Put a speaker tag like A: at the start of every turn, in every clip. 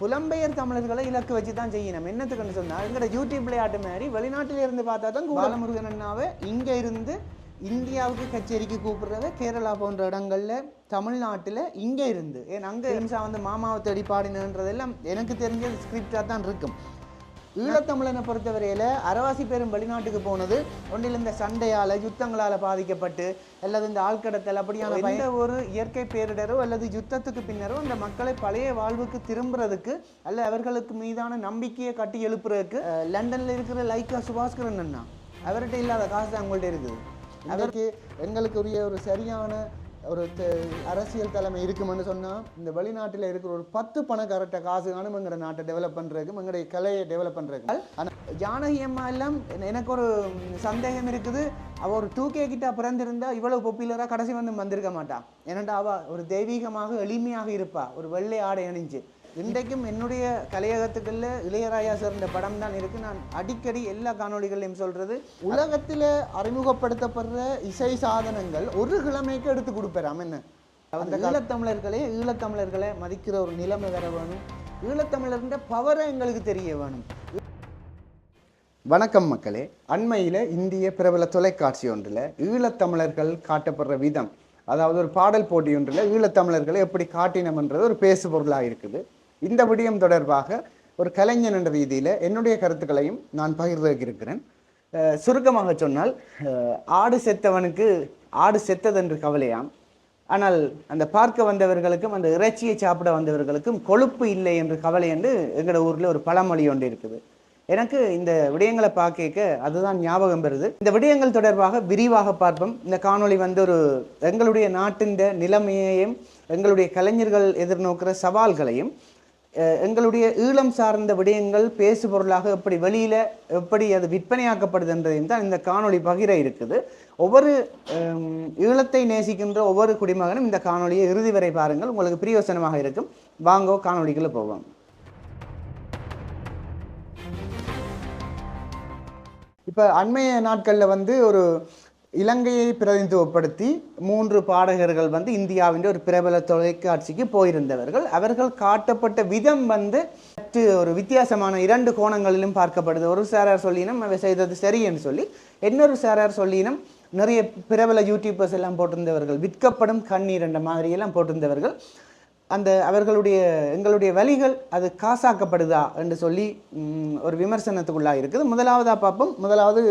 A: புலம்பெயர் தமிழர்களை இலக்கு வச்சு தான் செய்யணும். என்னத்துக்குன்னு சொன்னா எங்கட யூடியூப் விளையாட்டு மாதிரி வெளிநாட்டில இருந்து பார்த்தா தான் பாலமுருகன் அண்ணாவை இங்க இருந்து இந்தியாவுக்கு கச்சேரிக்கு கூப்பிடுறத கேரளா போன்ற இடங்கள்ல தமிழ்நாட்டுல இங்க இருந்து. ஏன் அங்க இம்சா வந்து மாமாவை தேடி பாடினன்றதெல்லாம் எனக்கு தெரிஞ்ச ஸ்கிரிப்டா தான் இருக்கும். ஈழத்தமிழனை பொறுத்தவரையில அரவாசி பேரும் வெளிநாட்டுக்கு போனது ஒன்றில் இந்த சண்டையால யுத்தங்களால பாதிக்கப்பட்டு அல்லது இந்த ஆழ்கடத்தல் அப்படியான எந்த ஒரு இயற்கை பேரிடரோ அல்லது யுத்தத்துக்கு பின்னரோ அந்த மக்களை பழைய வாழ்வுக்கு திரும்புறதுக்கு அல்ல அவர்களுக்கு மீதான நம்பிக்கையை கட்டி எழுப்புறதுக்கு லண்டன்ல இருக்கிற லைக்கா சுபாஸ்கரன் அண்ணா அவர்கிட்ட இல்லாத காசு தான் அவங்கள்ட்ட இருக்குது. அதற்கு எங்களுக்கு உரிய ஒரு சரியான ஒரு அரசியல் தலைமை இருக்குமென்னு சொன்னால் இந்த வெளிநாட்டில் இருக்கிற ஒரு பத்து பணக்காரட்ட காசு காணும் எங்களோட நாட்டை டெவலப் பண்ணுறதுக்கு எங்களுடைய கலையை டெவலப் பண்ணுறதுக்கு ஆனால் ஜானகி அம்மா எல்லாம் எனக்கு ஒரு சந்தேகம் இருக்குது. அவள் ஒரு டூ கே கிட்ட பிறந்திருந்தா இவ்வளவு பொப்புலராக கடைசி வந்து வந்திருக்க மாட்டா. ஏனண்டா அவள் ஒரு தெய்வீகமாக எளிமையாக இருப்பா. ஒரு வெள்ளை ஆடை அணிஞ்சு. இன்றைக்கும் என்னுடைய கலையகத்துக்குள்ள இளையராஜா சார்ந்த படம் தான் இருக்கு. நான் அடிக்கடி எல்லா காணொளிகளையும் சொல்றது உலகத்தில் அறிமுகப்படுத்தப்படுற இசை சாதனங்கள் ஒரு கிழமைக்கு எடுத்து கொடுப்பறாம். என்ன? அந்த ஈழத்தமிழர்களே ஈழத்தமிழர்களை மதிக்கிற ஒரு நிலைமை வர வேணும். ஈழத்தமிழர்ன்ற பவரை எங்களுக்கு தெரிய வேணும். வணக்கம் மக்களே. அண்மையில் இந்திய பிரபல தொலைக்காட்சி ஒன்றில் ஈழத்தமிழர்கள் காட்டப்படுற விதம் அதாவது ஒரு பாடல் போட்டி ஒன்றில் ஈழத்தமிழர்களை எப்படி காட்டினம்ன்றது ஒரு பேசு பொருளாக இருக்குது. இந்த விடயம் தொடர்பாக ஒரு கலைஞன் என்ற ரீதியில் என்னுடைய கருத்துக்களையும் நான் பகிர்ந்ததுக்கு இருக்கிறேன் சுருக்கமாக சொன்னால் ஆடு செத்தவனுக்கு ஆடு செத்ததென்று கவலையாம். ஆனால் அந்த பார்க்க வந்தவர்களுக்கும் அந்த இறைச்சியை சாப்பிட வந்தவர்களுக்கும் கொழுப்பு இல்லை என்று கவலை என்று எங்களோட ஊரில் ஒரு பழமொழி ஒன்று இருக்குது. எனக்கு இந்த விடயங்களை பார்க்க அதுதான் ஞாபகம் வருது. இந்த விடயங்கள் தொடர்பாக விரிவாக பார்ப்போம். இந்த காணொளி வந்து ஒரு எங்களுடைய நாட்டின் நிலைமையையும் எங்களுடைய கலைஞர்கள் எதிர்நோக்கிற சவால்களையும் எங்களுடைய ஈழம் சார்ந்த விடயங்கள் பேசு பொருளாக எப்படி வெளியில் எப்படி அது விற்பனையாக்கப்படுது என்றதையும் தான் இந்த காணொளி பகிர இருக்குது. ஒவ்வொரு ஈழத்தை நேசிக்கின்ற ஒவ்வொரு குடிமகனும் இந்த காணொளியை இறுதி வரை பாருங்கள். உங்களுக்கு பிரியோசனமாக இருக்கும். வாங்கோ காணொளிக்குள்ள போவோம். இப்போ அண்மைய நாட்களில் வந்து ஒரு இலங்கையை பிரதிநிதித்துவப்படுத்தி மூன்று பாடகர்கள் வந்து இந்தியாவின் ஒரு பிரபல தொலைக்காட்சிக்கு போயிருந்தவர்கள். அவர்கள் காட்டப்பட்ட விதம் வந்து சற்று ஒரு வித்தியாசமான இரண்டு கோணங்களிலும் பார்க்கப்படுது. ஒரு சாரார் சொல்லினம் அவை செய்தது சரி என்று சொல்லி இன்னொரு சாரார் சொல்லினம் நிறைய பிரபல யூடியூபர்ஸ் எல்லாம் போட்டிருந்தவர்கள் விற்கப்படும் கண்ணீர் என்ற மாதிரியெல்லாம் போட்டிருந்தவர்கள். அந்த அவர்களுடைய எங்களுடைய வழிகள் அது காசாக்கப்படுதா என்று சொல்லி ஒரு விமர்சனத்துக்குள்ளாக இருக்குது. முதலாவதாக பார்ப்போம். முதலாவது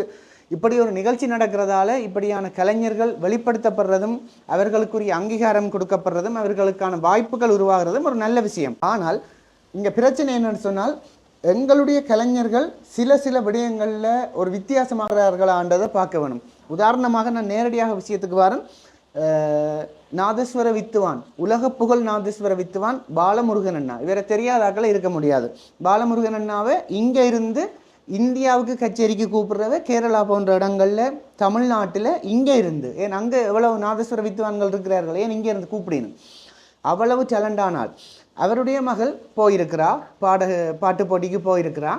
A: இப்படி ஒரு நிகழ்ச்சி நடக்கிறதால இப்படியான கலைஞர்கள் வெளிப்படுத்தப்படுறதும் அவர்களுக்குரிய அங்கீகாரம் கொடுக்கப்படுறதும் அவர்களுக்கான வாய்ப்புகள் உருவாகிறதும் ஒரு நல்ல விஷயம். ஆனால் இங்கே பிரச்சனை என்னன்னு சொன்னால் எங்களுடைய கலைஞர்கள் சில சில விடயங்களில் ஒரு வித்தியாசமாகிறார்களான்றதை பார்க்க வேணும். உதாரணமாக நான் நேரடியாக விஷயத்துக்கு வரேன். நாதேஸ்வர நாதஸ்வர வித்துவான். உலக புகழ் நாதஸ்வர வித்துவான் பாலமுருகன் அண்ணா. இவரை தெரியாதாக்கள் இருக்க முடியாது. பாலமுருகன் அண்ணாவை இங்கே இருந்து இந்தியாவுக்கு கச்சேரிக்கு கூப்பிடுறவ கேரளா போன்ற இடங்களில் தமிழ்நாட்டில் இங்கே இருந்து. ஏன் அங்கே எவ்வளவு நாதஸ்வர வித்துவான்கள் இருக்கிறார்கள்? ஏன் இங்கே இருந்து கூப்பிடணும்? அவ்வளவு டேலண்டானால் அவருடைய மகள் போயிருக்கிறா. பாட பாட்டு போட்டிக்கு போயிருக்கிறா.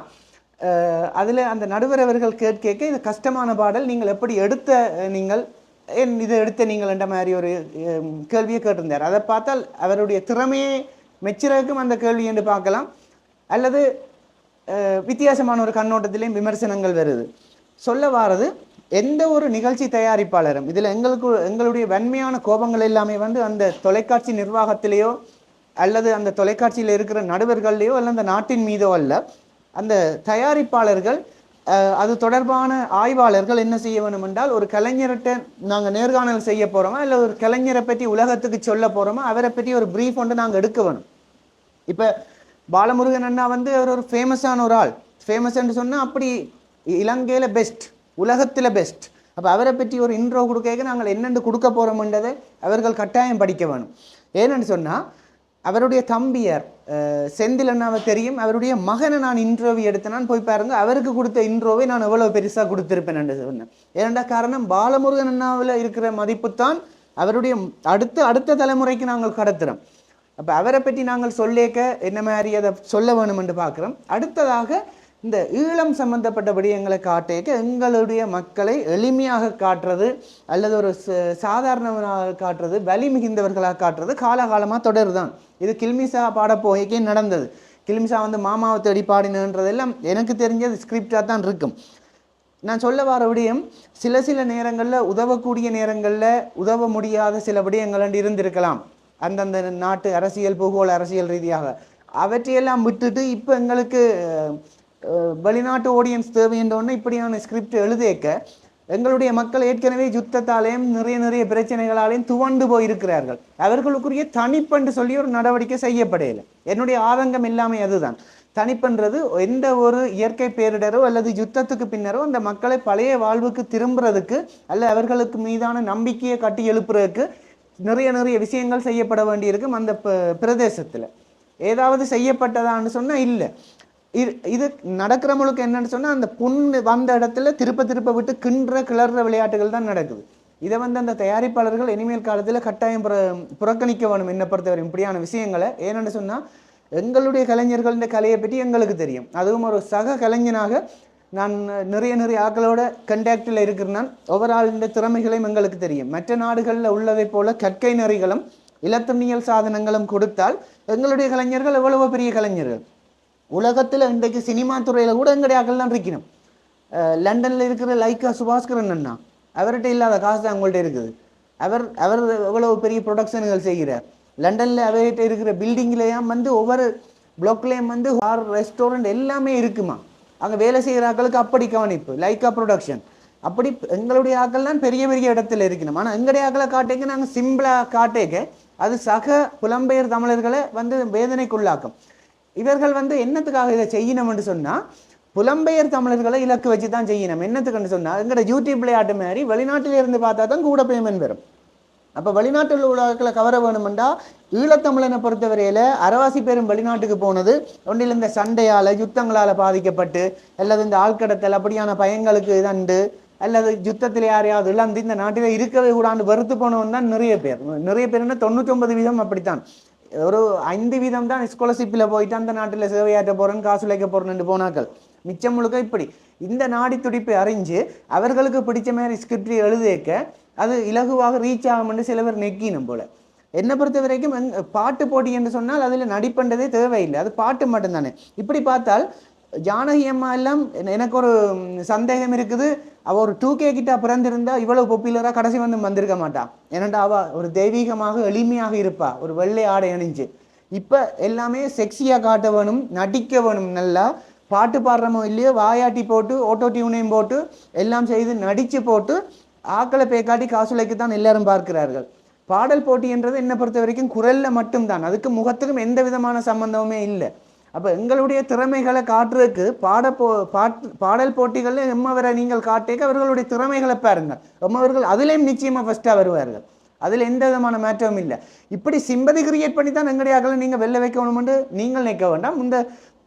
A: அதில் அந்த நடுவர் அவர்கள் கேட்க கேட்க இது கஷ்டமான பாடல். நீங்கள் எப்படி எடுத்த நீங்கள் ஏன் இதை எடுத்த நீங்கள்? என்ற மாதிரி ஒரு கேள்வியை கேட்டிருந்தார். அதை பார்த்தால் அவருடைய திறமையை மெச்சிறக்கும் அந்த கேள்வி என்று பார்க்கலாம். அல்லது வித்தியாசமான ஒரு கண்ணோட்டத்திலையும் விமர்சனங்கள் வருது. சொல்ல வாரது எந்த ஒரு நிகழ்ச்சி தயாரிப்பாளரும் இதில் எங்களுக்கு எங்களுடைய வன்மையான கோபங்கள் எல்லாமே வந்து அந்த தொலைக்காட்சி நிர்வாகத்திலேயோ அல்லது அந்த தொலைக்காட்சியில் இருக்கிற நடுவர்கள்லையோ அல்ல அந்த நாட்டின் மீதோ அல்ல அந்த தயாரிப்பாளர்கள் அது தொடர்பான ஆய்வாளர்கள் என்ன செய்ய வேணும் என்றால் ஒரு கலைஞர்கிட்ட நாங்கள் நேர்காணல் செய்ய போகிறோமா இல்லை ஒரு கலைஞரை பற்றி உலகத்துக்கு சொல்ல போகிறோமா அவரை பற்றி ஒரு ப்ரீஃப் ஒன்று நாங்கள் எடுக்க வேணும். இப்போ பாலமுருகன் அண்ணா வந்து அவர் ஒரு ஃபேமஸான ஒரு ஆள். ஃபேமஸ்ன்னு சொன்னால் அப்படி இலங்கையில் பெஸ்ட் உலகத்தில் பெஸ்ட் அப்போ அவரை பற்றி ஒரு இன்ட்ரோ கொடுக்க நாங்கள் என்னென்று கொடுக்க போகிறோம்ன்றதை அவர்கள் கட்டாயம் படிக்க வேணும். ஏன்னு சொன்னால் அவருடைய தம்பியார் செந்தில் அண்ணாவை தெரியும். அவருடைய மகனை நான் இன்ட்ரோவி எடுத்தேனான்னு போய் பாருங்க அவருக்கு கொடுத்த இன்ட்ரோவை நான் எவ்வளோ பெருசாக கொடுத்துருப்பேன் என்று சொன்னேன். ஏனெண்டா காரணம் பாலமுருகன் அண்ணாவில் இருக்கிற மதிப்பு தான் அவருடைய அடுத்த அடுத்த தலைமுறைக்கு நாங்கள் கடத்துகிறோம் அப்போ அவரை பற்றி நாங்கள் சொல்லேக்க என்ன மாதிரி அதை சொல்ல வேணும் என்று பார்க்குறோம். அடுத்ததாக இந்த ஈழம் சம்பந்தப்பட்ட விடயங்களை காட்டேக்க எங்களுடைய மக்களை எளிமையாக காட்டுறது அல்லது ஒரு சாதாரணவனாக காட்டுறது வலி மிகுந்தவர்களாக காட்டுறது காலகாலமாக தொடருதான். இது கில்மிசா பாடப்போகைக்கே நடந்தது. கிளிம்ஸா வந்து மாமாவை தேடி பாடினன்றதெல்லாம் எனக்கு தெரிஞ்சது ஸ்கிரிப்டாக தான் இருக்கும். நான் சொல்ல வர விடயம் சில சில நேரங்களில் உதவக்கூடிய நேரங்களில் உதவ முடியாத சில விடயங்கள் இருந்திருக்கலாம். அந்தந்த நாட்டு அரசியல் பூகோள அரசியல் ரீதியாக. அவற்றையெல்லாம் விட்டுட்டு இப்போ எங்களுக்கு வெளிநாட்டு ஆடியன்ஸ் தேவைன்றோன்னு இப்படியான ஸ்கிரிப்ட் எழுதேக்க எங்களுடைய மக்கள் ஏற்கனவே யுத்தத்தாலேயும் நிறைய நிறைய பிரச்சனைகளாலேயும் துவண்டு போயிருக்கிறார்கள். அவர்களுக்குரிய தனிப்பென்று சொல்லி ஒரு நடவடிக்கை செய்யப்படையில என்னுடைய ஆதங்கம் எல்லாமே அதுதான். தனிப்பன்றது எந்த ஒரு இயற்கை பேரிடரோ அல்லது யுத்தத்துக்கு பின்னரோ அந்த மக்களை பழைய வாழ்வுக்கு திரும்புறதுக்கு அல்ல அவர்களுக்கு மீதான நம்பிக்கையை கட்டி எழுப்புறதுக்கு நிறைய நிறைய விஷயங்கள் செய்யப்பட வேண்டியிருக்கும் அந்த பிரதேசத்தில். ஏதாவது செய்யப்பட்டதான்னு சொன்னால் இல்லை. இது இது நடக்கிற முழுக்க என்னன்னு சொன்னால் அந்த புண் வந்த இடத்துல திருப்ப திருப்ப விட்டு கின்ற கிளற விளையாட்டுகள் தான் நடக்குது. இதை வந்து அந்த தயாரிப்பாளர்கள் இனிமேல் காலத்தில் கட்டாயம் புற புறக்கணிக்க வேணும் என்னை பொறுத்தவரை இப்படியான விஷயங்களை. ஏன்னு சொன்னால் எங்களுடைய கலைஞர்களின் கலையை பற்றி எங்களுக்கு தெரியும். அதுவும் ஒரு சக கலைஞனாக நான் நிறைய நிறைய ஆட்களோட கண்டாக்டில் இருக்கிறேன். ஒவ்வொரு இந்த திறமைகளையும் எங்களுக்கு தெரியும். மற்ற நாடுகளில் உள்ளதை போல கற்கை நெறிகளும் இலத்திரனியல் சாதனங்களும் கொடுத்தால் எங்களுடைய கலைஞர்கள் எவ்வளவோ பெரிய கலைஞர்கள். உலகத்தில் இன்றைக்கு சினிமா துறையில் கூட எங்களுடைய ஆக்கள் தான் இருக்கணும் லண்டனில் இருக்கிற லைக்கா சுபாஸ்கரன் அண்ணா அவர்கிட்ட இல்லாத காசு தான் அவங்கள்ட்ட இருக்குது. அவர் அவர் எவ்வளவு பெரிய ப்ரொடக்ஷன்கள் செய்கிறார். லண்டனில் அவர்கிட்ட இருக்கிற பில்டிங்லேயும் வந்து ஒவ்வொரு பிளாக்லேயும் வந்து ஹார் ரெஸ்டாரண்ட் எல்லாமே இருக்குமா? அங்கே வேலை செய்கிற ஆக்களுக்கு அப்படி கவனிப்பு லைக்கா ப்ரொடக்ஷன் அப்படி எங்களுடைய ஆக்கள் தான் பெரிய பெரிய இடத்துல இருக்கணும். ஆனால் எங்களுடைய ஆக்களை காட்டேங்க நாங்கள் சிம்பிளாக காட்டேக்க அது சக புலம்பெயர் தமிழர்களை வந்து வேதனைக்குள்ளாக்கும். இவர்கள் வந்து என்னத்துக்காக இதை செய்யணும்னு சொன்னா புலம்பெயர் தமிழர்களை இலக்கு வச்சு தான் செய்யணும். என்னத்துக்குன்னு சொன்னால் எங்களோட யூடியூப் விளையாட்டு மாதிரி வெளிநாட்டில இருந்து பார்த்தா தான் கூட பேமெண்ட் வரும். அப்போ வெளிநாட்டில் உள்ளவர்களை கவர வேணுமெண்டா ஈழத்தமிழனை பொறுத்தவரையில் அரவாசி பேரும் வெளிநாட்டுக்கு போனது ஒன்றில் இந்த சண்டையால் யுத்தங்களால் பாதிக்கப்பட்டு அல்லது இந்த ஆழ்கடத்தல் அப்படியான பயங்களுக்கு இதண்டு அல்லது யுத்தத்தில் யாரையாவது இழந்து இந்த நாட்டில் இருக்கவே கூடாண்டு வெறுத்து போனவன் தான் நிறைய பேர். நிறைய பேர்னா தொண்ணூற்றொன்பது வீதம் அப்படித்தான். ஒரு ஐந்து வீதம் தான் ஸ்காலர்ஷிப்பில் போயிட்டு அந்த நாட்டில் சேவையாற்ற போறேன் காசு உழைக்க போகிறேன்னு போனாக்கள் மிச்சம் முழுக்க இப்படி. இந்த நாடி துடிப்பை அறிஞ்சு அவர்களுக்கு பிடிச்ச மாதிரி ஸ்கிரிப்ட் எழுதிக்க அது இலகுவாக ரீச் ஆகும் என்று சில பேர் நெக்கினும் போல. என்னை பொறுத்த வரைக்கும் பாட்டு போட்டி என்று சொன்னால் அதில் நடிப்பண்டதே தேவையில்லை. அது பாட்டு மட்டும்தானே. இப்படி பார்த்தால் ஜானகி அம்மா எல்லாம் எனக்கு ஒரு சந்தேகம் இருக்குது. அவள் ஒரு டூ கே கிட்ட பிறந்திருந்தா இவ்வளவு பாப்புலரா கடைசி வந்து வந்திருக்க மாட்டான் ஏனண்டா அவள் ஒரு தெய்வீகமாக எளிமையாக இருப்பா. ஒரு வெள்ளை ஆடை அணிஞ்சு. இப்போ எல்லாமே செக்ஸியாக காட்ட வேணும் நடிக்க வேணும் நல்லா. பாட்டு பாடுறமோ இல்லையோ வாயாட்டி போட்டு ஆட்டோ டியூனையும் போட்டு எல்லாம் செய்து நடித்து போட்டு ஆக்களை பேக்காட்டி காசுலைக்குத்தான் எல்லாரும் பார்க்கிறார்கள். பாடல் போட்டின்றது என்னை பொறுத்த வரைக்கும் குரலில் மட்டும்தான். அதுக்கு முகத்துக்கும் எந்த விதமான சம்பந்தமுமே இல்லை. அப்போ எங்களுடைய திறமைகளை காட்டுறதுக்கு பாட போ பாட்டு பாடல் போட்டிகளில் எம்மவரை நீங்கள் காட்டேக்க அவர்களுடைய திறமைகளை பாருங்கள். எம்மவர்கள் அதுலேயும் நிச்சயமாக ஃபஸ்ட்டாக வருவார்கள். அதில் எந்த விதமான மாற்றமும் இல்லை. இப்படி சிம்பதி கிரியேட் பண்ணி தான் எங்களுடைய ஆக்களை நீங்கள் வெளில வைக்கணும்னு நீங்கள் நிற்க வேண்டாம். இந்த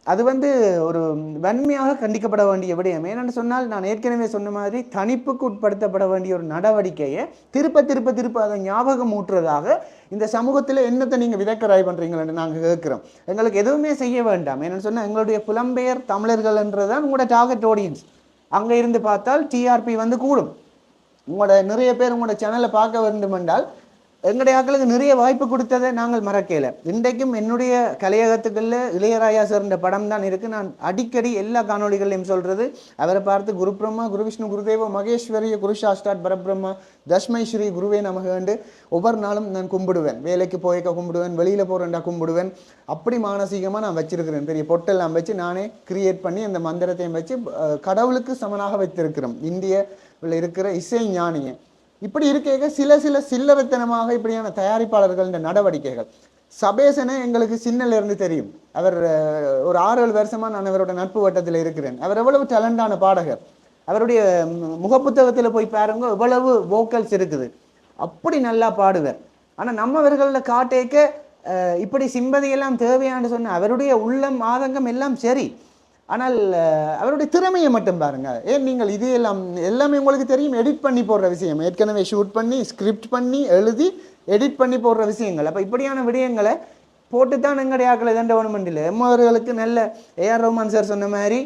A: அது வந்து ஒரு வன்மையாக கண்டிக்கப்பட வேண்டிய விடயம். ஏன்னு சொன்னால் நான் ஏற்கனவே சொன்ன மாதிரி தனிப்புக்கு உட்படுத்தப்பட வேண்டிய ஒரு நடவடிக்கையை திருப்ப திருப்ப திருப்ப அதை ஞாபகம் ஊற்றுறதாக இந்த சமூகத்தில் என்னத்தை நீங்கள் விதக்கராய் பண்ணுறீங்களன்னு நாங்கள் கேட்குறோம். எங்களுக்கு எதுவுமே செய்ய வேண்டாம். ஏன்னு சொன்னால் எங்களுடைய புலம்பெயர் தமிழர்கள்ன்றது தான் உங்களோட டார்கெட் ஆடியன்ஸ் அங்கே இருந்து பார்த்தால் டிஆர்பி வந்து கூடும். உங்களோட நிறைய பேர் உங்களோட சேனலை பார்க்க வேண்டும் என்றால் எங்களுடைய ஆக்களுக்கு நிறைய வாய்ப்பு கொடுத்ததை நாங்கள் மறக்கல. இன்றைக்கும் என்னுடைய கலையகத்துக்குள்ள இளையராஜா சேர்ந்த படம் தான் இருக்குது நான் அடிக்கடி எல்லா காணொலிகளையும் சொல்கிறது அவரை பார்த்து குரு பிரம்மா குரு விஷ்ணு குருதேவ மகேஸ்வரிய குரு சாஸ்டாட் பரபிரம்மா தஷ்மை ஸ்ரீ குருவே நமகண்டு ஒவ்வொரு நாளும் நான் கும்பிடுவேன். வேலைக்கு போய்க்க கும்பிடுவேன் வெளியில் போகிறேன்டா கும்பிடுவேன். அப்படி மானசீகமாக நான் வச்சிருக்கிறேன். பெரிய பொட்டெல்லாம் வச்சு நானே கிரியேட் பண்ணி அந்த மந்திரத்தையும் வச்சு கடவுளுக்கு சமனாக வைத்திருக்கிறோம். இந்திய இருக்கிற இசை ஞானியை. இப்படி இருக்க சில சில சில்லறைத்தனமாக இப்படியான தயாரிப்பாளர்கள் இந்த நடவடிக்கைகள். சபேசனை எங்களுக்கு சின்னல இருந்து தெரியும். அவர் ஒரு ஆறு ஏழு வருஷமாக நான் அவரோட நட்பு வட்டத்தில் இருக்கிறேன். அவர் எவ்வளவு டேலண்டான பாடகர். அவருடைய முகப்புத்தகத்தில் போய் பாருங்க எவ்வளவு வோக்கல்ஸ் இருக்குது. அப்படி நல்லா பாடுவார். ஆனால் நம்மவர்களில் காட்டேக்க இப்படி சிம்பதியெல்லாம் தேவையான்னு சொன்ன அவருடைய உள்ளம் ஆதங்கம் எல்லாம் சரி. ஆனால் அவருடைய திறமையை மட்டும் பாருங்கள் ஏன் நீங்கள் இது எல்லாம் எல்லாமே உங்களுக்கு தெரியும்? எடிட் பண்ணி போடுற விஷயம். ஏற்கனவே ஷூட் பண்ணி ஸ்கிரிப்ட் பண்ணி எழுதி எடிட் பண்ணி போடுற விஷயங்கள். அப்போ இப்படியான விடயங்களை போட்டு தான் எங்களுடைய ஆக்களை தண்ட இல்லை எம்மவர்களுக்கு நல்ல ஏஆர் ரஹ்மான் சார் சொன்ன மாதிரி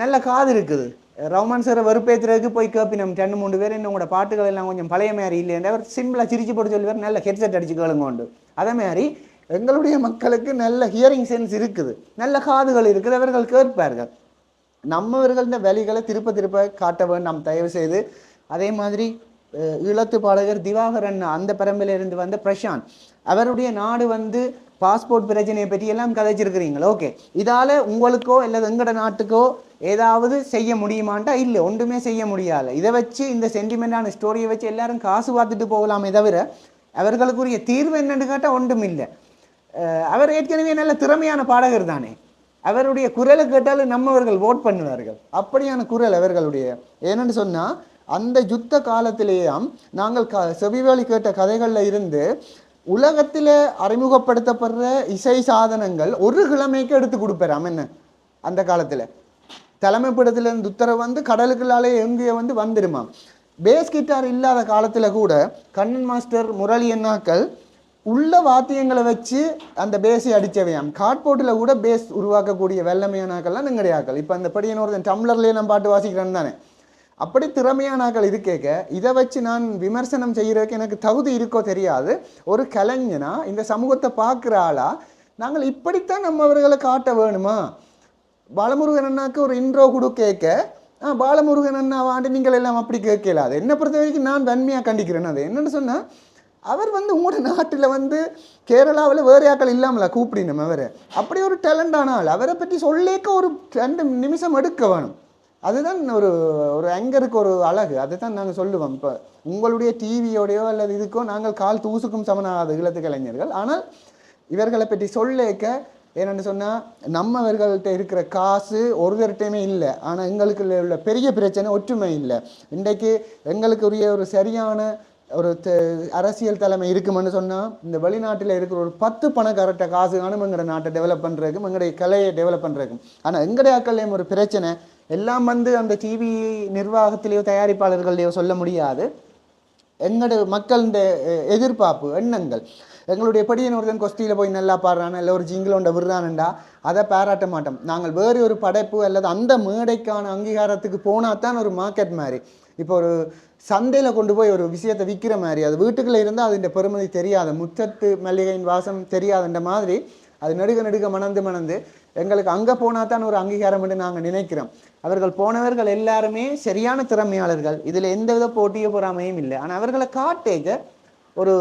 A: நல்ல காது இருக்குது. ரஹ்மான் சாரை வெறுப்பேத்துறதுக்கு போய் கேப்பி நம்ம ரெண்டு மூணு பேர் இன்னும் உங்களோட பாட்டுகள் எல்லாம் கொஞ்சம் பழைய மாதிரி இல்லை அவர் சிம்பிளாக சிரிச்சு போட்டு சொல்லுவார். நல்ல ஹெட்செட் அடிச்சு கேளுங்க உண்டு. அதே மாதிரி எங்களுடைய மக்களுக்கு நல்ல ஹியரிங் சென்ஸ் இருக்குது. நல்ல காதுகள் இருக்குது அவர்கள் கேட்பார்கள். நம்மவர்கள் இந்த வழிகளை திருப்ப திருப்ப காட்ட நாம் தயவு செய்து அதே மாதிரி இழத்து பாடகர் திவாகரன் அந்த பரம்பிலிருந்து வந்த பிரசாந்த் அவருடைய நாடு வந்து பாஸ்போர்ட் பிரச்சனையை பற்றி எல்லாம் கதைச்சிருக்கிறீங்களா ஓகே. இதால உங்களுக்கோ அல்லது எங்கட நாட்டுக்கோ ஏதாவது செய்ய முடியுமான்ட்டா இல்லை ஒன்றுமே செய்ய முடியாது? இதை வச்சு இந்த சென்டிமெண்டான ஸ்டோரியை வச்சு எல்லாரும் காசு பார்த்துட்டு போகலாமே தவிர அவர்களுக்குரிய தீர்வு என்னன்னு கேட்டால் ஒன்றும் இல்லை. அவர் ஏற்கனவே நல்ல திறமையான பாடகர் தானே. அவருடைய குரலை கேட்டாலும் நம்மவர்கள் ஓட் பண்ணுவார்கள். அப்படியான குரல் அவர்களுடைய. ஏன்னு சொன்னால் அந்த யுத்த காலத்திலேயாம் நாங்கள் க செவிவழி கேட்ட கதைகளில் இருந்து உலகத்தில் அறிமுகப்படுத்தப்படுற இசை சாதனங்கள் ஒரு கிழமைக்கு எடுத்து கொடுப்பாராம். என்ன? அந்த காலத்தில். தலைமைப்பிடத்துல இருந்து உத்தரவு வந்து கடலுக்குள்ளாலே எங்கேயோ வந்து வந்துடுமா பேஸ் கிட்டார் இல்லாத காலத்தில் கூட கண்ணன் மாஸ்டர் முரளி அண்ணாக்கள் உள்ள வாத்தியங்களை வச்சு அந்த பேஸை அடித்தவையாம். காட்போட்டில் கூட பேஸ் உருவாக்கக்கூடிய வெள்ளமையானாக்கள்லாம் நிங்கடையாக்கள். இப்போ அந்த படியன் ஒருத்தன் டம்ளர்லேயே நான் பாட்டு வாசிக்கிறேன்னு தானே. அப்படி திறமையான ஆக்கள் கேட்க இதை வச்சு நான் விமர்சனம் செய்கிறதுக்கு எனக்கு தகுதி இருக்கோ தெரியாது. ஒரு கலைஞனா இந்த சமூகத்தை பார்க்குற ஆளா நாங்கள் இப்படித்தான் நம்மவர்களை காட்ட வேணுமா? பாலமுருகன் அண்ணாக்கு ஒரு இன்ட்ரோ கொடு கேட்க ஆ பாலமுருகன் அண்ணா வாண்டு நீங்கள் எல்லாம் அப்படி கேட்கல அது என்னை பொறுத்த வரைக்கும் நான் வன்மையாக கண்டிக்கிறேன். அது என்னென்னு சொன்னால் அவர் வந்து உங்களோட நாட்டில் வந்து கேரளாவில் வேறு ஆக்கள் இல்லாமல கூப்பிடணும் அவர். அப்படி ஒரு டேலண்ட் ஆனால் அவரை பற்றி சொல்லேக்க ஒரு ரெண்டு நிமிஷம் எடுக்க வேணும். அதுதான் ஒரு ஒரு ஆங்கருக்கு ஒரு அழகு. அதை தான் நாங்கள் சொல்லுவோம். இப்போ உங்களுடைய டிவியோடையோ அல்லது இதுக்கோ நாங்கள் கால் தூசுக்கும் சமனாகாத இளத்து கலைஞர்கள் ஆனால் இவர்களை பற்றி சொல்லேக்க என்னென்னு சொன்னால் நம்மவர்கள்ட்ட இருக்கிற காசு ஒருவர்கிட்டையுமே இல்லை. ஆனால் எங்களுக்கு உள்ள பெரிய பிரச்சனை ஒற்றுமை இல்லை. இன்றைக்கு எங்களுக்குரிய ஒரு சரியான ஒரு அரசியல் தலைமை இருக்குமென்னு சொன்னால் இந்த வெளிநாட்டில் இருக்கிற ஒரு பத்து பணக்காரட்ட காசு காணும் எங்களோட நாட்டை டெவலப் பண்ணுறதுக்கும் எங்களுடைய கலையை டெவலப் பண்ணுறதுக்கும் ஆனால் எங்களுடைய அக்கள்லேயும் ஒரு பிரச்சனை எல்லாம் வந்து அந்த டிவி நிர்வாகத்திலேயோ தயாரிப்பாளர்களையோ சொல்ல முடியாது. எங்களோட மக்களுடைய எதிர்பார்ப்பு எண்ணங்கள். எங்களுடைய படியன் ஒருத்தன் கொஸ்டியில் போய் நல்லா பாடுறான் இல்லை ஒரு ஜிங்கிலோண்ட விடுறானுண்டா அதை பாராட்ட மாட்டோம். நாங்கள் வேறு ஒரு படைப்பு அல்லது அந்த மேடைக்கான அங்கீகாரத்துக்கு போனால் தான் ஒரு மார்க்கெட் மாதிரி. இப்போ ஒரு சந்தையில் கொண்டு போய் ஒரு விஷயத்தை விற்கிற மாதிரி. அது வீட்டுக்குள்ளே இருந்தால் அதுன்ற பெருமதி தெரியாது முச்சத்து மல்லிகையின் வாசம் தெரியாதுன்ற மாதிரி அது நடுக நடுக மணந்து மணந்து எங்களுக்கு அங்கே போனால் தான் ஒரு அங்கீகாரம் என்று நாங்கள் நினைக்கிறோம். அவர்கள் போனவர்கள் எல்லாருமே சரியான திறமையாளர்கள். இதில் எந்தவித போட்டிய பொறாமையும் இல்லை. ஆனால் அவர்களை காட்டேக்க ஒரு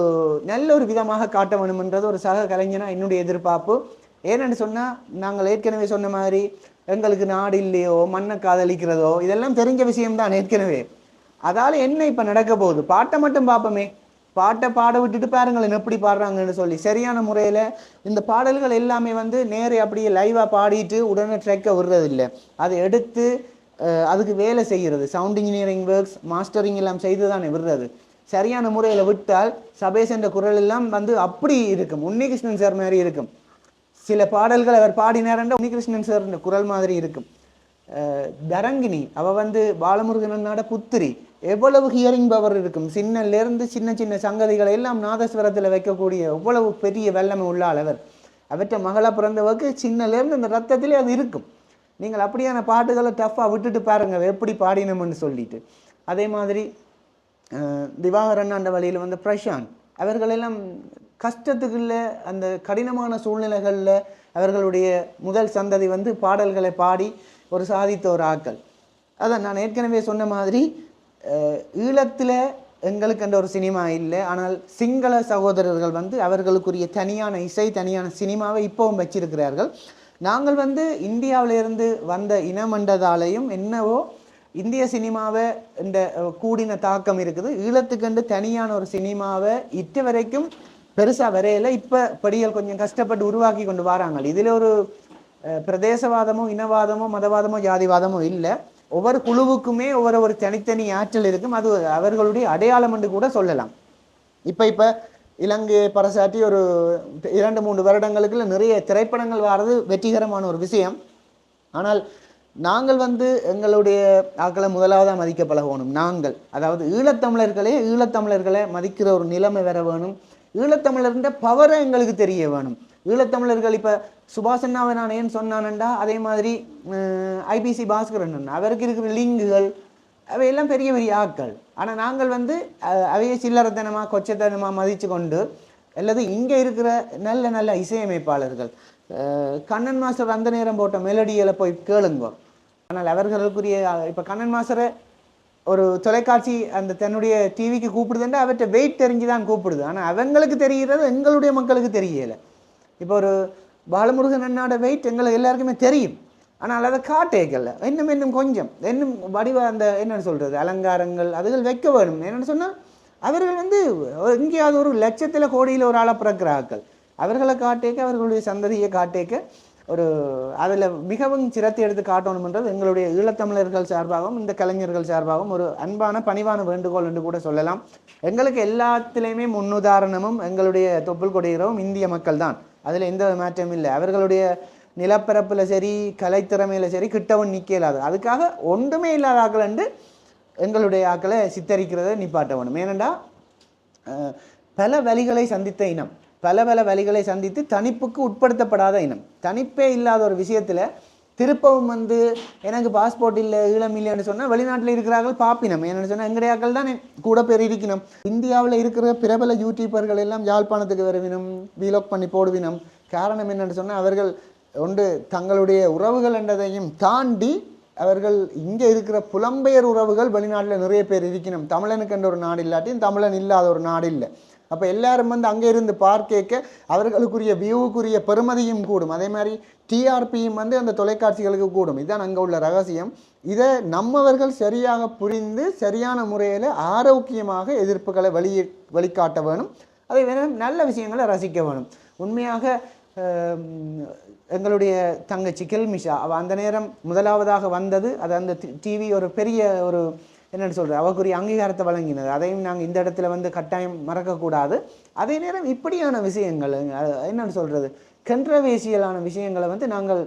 A: நல்ல ஒரு விதமாக காட்ட வேணும்ன்றது ஒரு சக கலைஞனாக என்னுடைய எதிர்பார்ப்பு. ஏன்னு சொன்னால் நாங்கள் ஏற்கனவே சொன்ன மாதிரி எங்களுக்கு நாடு இல்லையோ மண்ணை காதலிக்கிறதோ இதெல்லாம் தெரிஞ்ச விஷயம்தான் ஏற்கனவே. அதால என்ன இப்போ நடக்க போகுது? பாட்டை மட்டும் பார்ப்போமே பாட்டை பாட விட்டுட்டு பாருங்களேன் எப்படி பாடுறாங்கன்னு சொல்லி. சரியான முறையில் இந்த பாடல்கள் எல்லாமே வந்து நேரே அப்படியே லைவாக பாடிட்டு உடனே ட்ரெக்கை விடுறது இல்லை அதை எடுத்து அதுக்கு வேலை செய்கிறது சவுண்ட் இன்ஜினியரிங் ஒர்க்ஸ் மாஸ்டரிங் எல்லாம் செய்து தானே விடுறது. சரியான முறையில் விட்டால் சபேஷ் என்ற குரல் எல்லாம் வந்து அப்படி இருக்கும். உன்னிகிருஷ்ணன் சார் மாதிரி இருக்கும். சில பாடல்கள் அவர் பாடினார்ன்ற உன்னிகிருஷ்ணன் சார் குரல் மாதிரி இருக்கும். தரங்கினி அவ வந்து பாலமுருகனோட புத்திரி. எவ்வளவு ஹியரிங் பவர் இருக்கும்? சின்னலேருந்து சின்ன சின்ன சங்கதிகளை எல்லாம் நாதஸ்வரத்தில் வைக்கக்கூடிய எவ்வளவு பெரிய வெள்ளமை உள்ள அளவர் அவற்றை மகளா பிறந்தவருக்கு சின்னலேருந்து இந்த ரத்தத்திலே அது இருக்கும். நீங்கள் அப்படியான பாட்டுகளை டஃப்பாக விட்டுட்டு பாருங்கள் எப்படி பாடினோம்னு சொல்லிட்டு. அதே மாதிரி திவாகரன் அந்த வழியில் வந்து பிரசாந்த் அவர்களெல்லாம் கஷ்டத்துக்குள்ள அந்த கடினமான சூழ்நிலைகளில் அவர்களுடைய முதல் சந்ததி வந்து பாடல்களை பாடி ஒரு சாதித்த ஒரு ஆக்கள். அதான் நான் ஏற்கனவே சொன்ன மாதிரி ஈழத்தில் எங்களுக்கு என்ற ஒரு சினிமா இல்லை. ஆனால் சிங்கள சகோதரர்கள் வந்து அவர்களுக்குரிய தனியான இசை தனியான சினிமாவை இப்போவும் வச்சிருக்கிறார்கள். நாங்கள் வந்து இந்தியாவிலிருந்து வந்த இனமண்டதாலையும் என்னவோ இந்திய சினிமாவை இந்த கூடின தாக்கம் இருக்குது. ஈழத்துக்கண்டு தனியான ஒரு சினிமாவை இட்டு வரைக்கும் பெருசாக வரையில. இப்போ படிகள் கொஞ்சம் கஷ்டப்பட்டு உருவாக்கி கொண்டு வராங்க. இதில் ஒரு பிரதேசவாதமோ இனவாதமோ மதவாதமோ ஜாதிவாதமோ இல்லை. ஒவ்வொரு குழுவுக்குமே ஒவ்வொரு ஒரு தனித்தனி ஆற்றல் இருக்கும். அது அவர்களுடைய அடையாளம் என்று கூட சொல்லலாம். இப்போ இப்போ இலங்கை பரசாட்டி ஒரு இரண்டு மூன்று வருடங்களுக்குள்ள நிறைய திரைப்படங்கள் வர்றது வெற்றிகரமான ஒரு விஷயம். ஆனால் நாங்கள் வந்து எங்களுடைய ஆக்களை முதலாவதாக மதிக்க பழகணும். நாங்கள் அதாவது ஈழத்தமிழர்களே ஈழத்தமிழர்களை மதிக்கிற ஒரு நிலைமை வர வேணும். ஈழத்தமிழர்ன்ற பவரை எங்களுக்கு தெரிய வேணும். ஈழத்தமிழர்கள் இப்போ சுபாஷண்ணாவை நான் ஏன் சொன்னானண்டா? அதே மாதிரி ஐபிசி பாஸ்கரன் அவருக்கு இருக்கிற லிங்குகள் அவையெல்லாம் பெரிய பெரிய ஆட்கள். ஆனால் நாங்கள் வந்து அவையை சில்லறத்தனமாக கொச்சத்தனமாக மதித்து கொண்டு அல்லது இங்கே இருக்கிற நல்ல நல்ல இசையமைப்பாளர்கள் கண்ணன் மாஸ்டர் அந்த நேரம் போட்ட மெலடியில் போய் கேளுங்க. ஆனால் அவர்களுக்குரிய இப்போ கண்ணன் மாஸ்டரை ஒரு தொலைக்காட்சி அந்த தன்னுடைய டிவிக்கு கூப்பிடுதுன்னா அவற்றை வெயிட் தெரிஞ்சு தான் கூப்பிடுது. ஆனால் அவங்களுக்கு தெரிகிறது எங்களுடைய மக்களுக்கு தெரியலை. இப்போ ஒரு பாலமுருகன் அண்ணாட வெயிட் எங்களுக்கு எல்லாருக்குமே தெரியும். ஆனால் அதை காட்டேக்கல இன்னும் இன்னும் கொஞ்சம். இன்னும் வடிவ அந்த என்னென்னு சொல்கிறது அலங்காரங்கள் அதுகள் வைக்க வேணும். என்னென்னு சொன்னால் அவர்கள் வந்து எங்கேயாவது ஒரு லட்சத்தில் கோடியில் ஒரு ஆளை பிறக்கிறார்கள். அவர்களை காட்டேக்க அவர்களுடைய சந்ததியை காட்டேக்க ஒரு அதில் மிகவும் சிரத்தை எடுத்து காட்டணும்ன்றது எங்களுடைய ஈழத்தமிழர்கள் சார்பாகவும் இந்த கலைஞர்கள் சார்பாகவும் ஒரு அன்பான பணிவான வேண்டுகோள் என்று கூட சொல்லலாம். எங்களுக்கு எல்லாத்திலையுமே முன்னுதாரணமும் எங்களுடைய தொப்புள் கொடைகிறவும் இந்திய மக்கள் தான் அதில் எந்த மாற்றமும் இல்லை. அவர்களுடைய நிலப்பரப்பில் சரி கலைத்திறமையில் சரி கிட்டவன் நிற்க இல்லாது அதுக்காக ஒன்றுமே இல்லாத ஆக்கள் என்று எங்களுடைய ஆக்களை சித்தரிக்கிறதை நிப்பாட்ட வேணும். ஏனெண்டா பல வழிகளை சந்தித்த இனம் பல பல வழிகளை சந்தித்து தனிப்புக்கு உட்படுத்தப்படாத இனம் தனிப்பே இல்லாத ஒரு விஷயத்தில் திருப்பவும் வந்து எனக்கு பாஸ்போர்ட் இல்லை ஈழம் இல்லைன்னு சொன்னால் வெளிநாட்டில் இருக்கிறார்கள் பாப்பினம். என்னென்னு சொன்னால் எங்கடையாக்கள் தான் கூட பேர் இருக்கணும் இந்தியாவில் இருக்கிற பிரபல யூடியூபர்கள் எல்லாம் யாழ்ப்பாணத்துக்கு வருவினும் வீலாக் பண்ணி போடுவினும். காரணம் என்னென்னு சொன்னால் அவர்கள் ஒன்று தங்களுடைய உறவுகள் என்றதையும் தாண்டி அவர்கள் இங்கே இருக்கிற புலம்பெயர் உறவுகள் வெளிநாட்டில் நிறைய பேர் இருக்கணும் தமிழனுக்கு என்ற ஒரு நாடு இல்லாட்டியும் தமிழன் இல்லாத ஒரு நாடு இல்லை. அப்போ எல்லாரும் வந்து அங்கே இருந்து பார்க்க அவர்களுக்குரிய வியூவுக்குரிய பெருமதியும் கூடும். அதே மாதிரி டிஆர்பியும் வந்து அந்த தொலைக்காட்சிகளுக்கு கூடும். இதுதான் அங்கே உள்ள ரகசியம். இதை நம்மவர்கள் சரியாக புரிந்து சரியான முறையில் ஆரோக்கியமாக எதிர்ப்புகளை வெளி வழிகாட்ட வேணும். அதே வேணும் நல்ல விஷயங்களை ரசிக்க வேணும். உண்மையாக எங்களுடைய தங்கச்சி கில்மிஷா அவள் அந்த நேரம் முதலாவதாக வந்தது. அது அந்த டிவி ஒரு பெரிய ஒரு என்னென்னு சொல்கிறது அவக்குரிய அங்கீகாரத்தை வழங்கினது. அதையும் நாங்கள் இந்த இடத்துல வந்து கட்டாயம் மறக்கக்கூடாது. அதே நேரம் இப்படியான விஷயங்கள் என்னென்னு சொல்கிறது கன்றவேசியலான விஷயங்களை வந்து நாங்கள்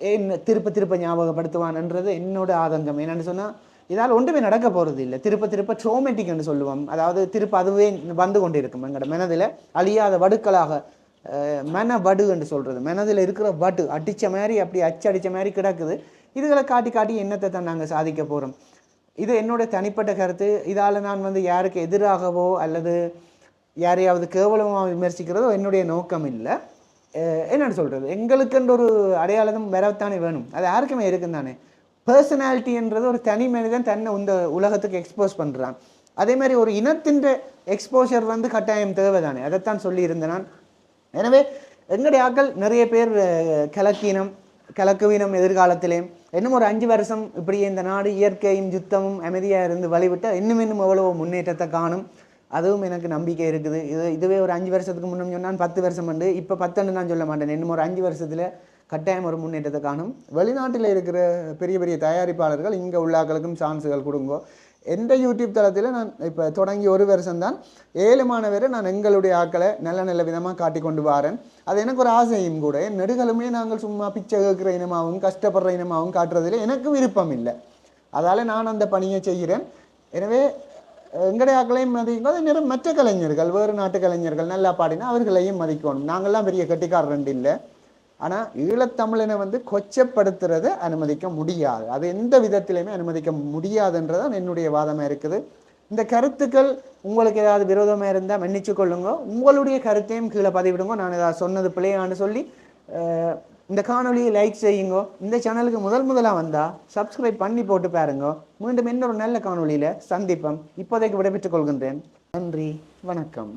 A: என்ன திருப்ப திருப்ப ஞாபகப்படுத்துவான்ன்றது என்னோட ஆதங்கம். என்னென்னு சொன்னால் இதால் ஒன்றுமே நடக்க போகிறது இல்லை. திருப்ப திருப்ப ட்ரோமேட்டிக்னு சொல்லுவோம். அதாவது திருப்ப அதுவே வந்து கொண்டிருக்கும் எங்களோட மனதில். அழியாத வடுக்களாக மன வடு என்று சொல்கிறது மனதில் இருக்கிற வடு அடித்த மாதிரி அப்படி அச்சு அடித்த மாதிரி கிடக்குது. இதுகளை காட்டி காட்டி என்னத்தை தான் நாங்கள் சாதிக்க போகிறோம் இது என்னோட தனிப்பட்ட கருத்து. இதால் நான் வந்து யாருக்கு எதிராகவோ அல்லது யாரையாவது கேவலமாக விமர்சிக்கிறதோ என்னுடைய நோக்கம் இல்லை. என்னென்னு சொல்கிறது எங்களுக்குன்ற ஒரு அடையாளம் வரத்தானே வேணும். அது யாருக்குமே இருக்குன்னு தானே. பர்சனாலிட்டின்றது ஒரு தனி மனிதன் தன்னை இந்த உலகத்துக்கு எக்ஸ்போஸ் பண்ணுறான் அதே மாதிரி ஒரு இனத்தின் எக்ஸ்போஷர் வந்து கட்டாயம் தேவை தானே. அதைத்தான் சொல்லியிருந்தேன் நான். எனவே எங்களுடைய ஆக்கள் நிறைய பேர் கலக்கீனம் கலக்குவினம் எதிர்காலத்திலே இன்னும் ஒரு அஞ்சு வருஷம் இப்படி இந்த நாடு இயற்கையும் யுத்தமும் அமைதியாக இருந்து வழிவிட்டால் இன்னும் இன்னும் எவ்வளவோ முன்னேற்றத்தை காணும். அதுவும் எனக்கு நம்பிக்கை இருக்குது. இது இதுவே ஒரு அஞ்சு வருஷத்துக்கு முன்னே சொன்னால் பத்து வருஷம் உண்டு. இப்போ பத்துன்னு நான் சொல்ல மாட்டேன். இன்னும் ஒரு அஞ்சு வருஷத்தில் கட்டாயம் ஒரு முன்னேற்றத்தை காணும். வெளிநாட்டில் இருக்கிற பெரிய பெரிய தயாரிப்பாளர்கள் இங்கே உள்ளாக்களுக்கும் சான்ஸுகள் கொடுங்கோ. எந்த யூடியூப் தளத்தில் நான் இப்போ தொடங்கி ஒரு வருஷம் தான் ஏழு மாணவரை நான் எங்களுடைய ஆக்களை நல்ல நல்ல விதமாக காட்டி கொண்டு வரேன். அது எனக்கு ஒரு ஆசையும் கூட. என் நெடுகளுமே நாங்கள் சும்மா பிச்சை கேட்குற இனமாகவும் கஷ்டப்படுற இனமாகவும் காட்டுறதில் எனக்கு விருப்பம் இல்லை. அதால் நான் அந்த பணியை செய்கிறேன். எனவே எங்களுடைய ஆக்களையும் மதிக்கும் அதே மற்ற கலைஞர்கள் வேறு நாட்டு கலைஞர்கள் நல்லா பாடினா அவர்களையும் மதிக்கணும். நாங்கள்லாம் பெரிய கெட்டிக்காரர் இல்லை. ஆனால் ஈழத்தமிழனை வந்து கொச்சப்படுத்துறதை அனுமதிக்க முடியாது. அது எந்த விதத்திலையுமே அனுமதிக்க முடியாதுன்றதான் என்னுடைய வாதமாக இருக்குது. இந்த கருத்துக்கள் உங்களுக்கு ஏதாவது விரோதமாக இருந்தால் மன்னிச்சு கொள்ளுங்க. உங்களுடைய கருத்தையும் கீழே பதிவிடுங்க. நான் ஏதாவது சொன்னது பிள்ளையான்னு சொல்லி இந்த காணொளியை லைக் செய்யுங்க. இந்த சேனலுக்கு முதல் முதலாக வந்தால் சப்ஸ்கிரைப் பண்ணி போட்டு பாருங்க. மீண்டும் இன்னொரு நல்ல காணொளியில் சந்திப்போம். இப்போதைக்கு விடைபெற்றுக் கொள்கின்றேன். நன்றி. வணக்கம்.